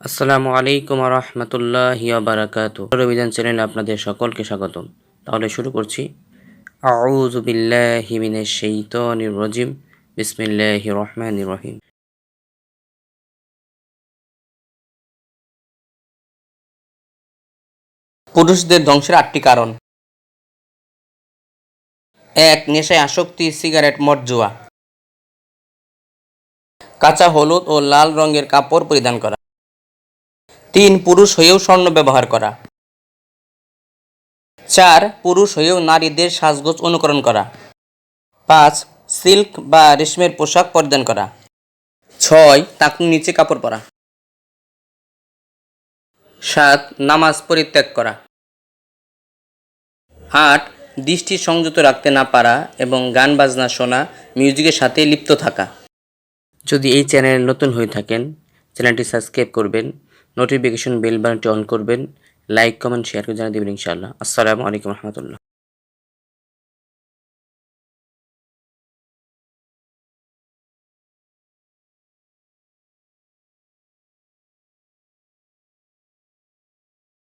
আসসালামু আলাইকুম রহমতুল্লাহ বারাকাত অভিযান চ্যানেলে আপনাদের সকলকে স্বাগতম। তাহলে শুরু করছি। আউযু বিল্লাহি মিনাশ শাইতানির রাজিম। বিসমিল্লাহির রহমানির রহিম। পুরুষদের ধ্বংসের আটটি কারণ। এক, নেশায় আসক্তি, সিগারেট, মদ, জুয়া। কাঁচা হলুদ ও লাল রঙের কাপড় পরিধান করা। তিন, পুরুষ হয়েও স্বর্ণ ব্যবহার করা। চার, পুরুষ হয়েও নারীদের সাজগোজ অনুকরণ করা। পাঁচ, সিল্ক বা রেশমের পোশাক পরিধান করা। ছয় টাকুর নিচে কাপড় পরা। সাত, নামাজ পরিত্যাগ করা। আট, দৃষ্টি সংযত রাখতে না পারা এবং গান, বাজনা, শোনা, মিউজিকের সাথে লিপ্ত থাকা। যদি এই চ্যানেলে নতুন হয়ে থাকেন, চ্যানেলটি সাবস্ক্রাইব করবেন। নোটিফিকেশন বেল বাটনটি অন করবেন। লাইক কমেন্ট শেয়ার করে জানিয়ে দেবেন ইনশাআল্লাহ। আসসালামু আলাইকুম রহমতুল্লাহ।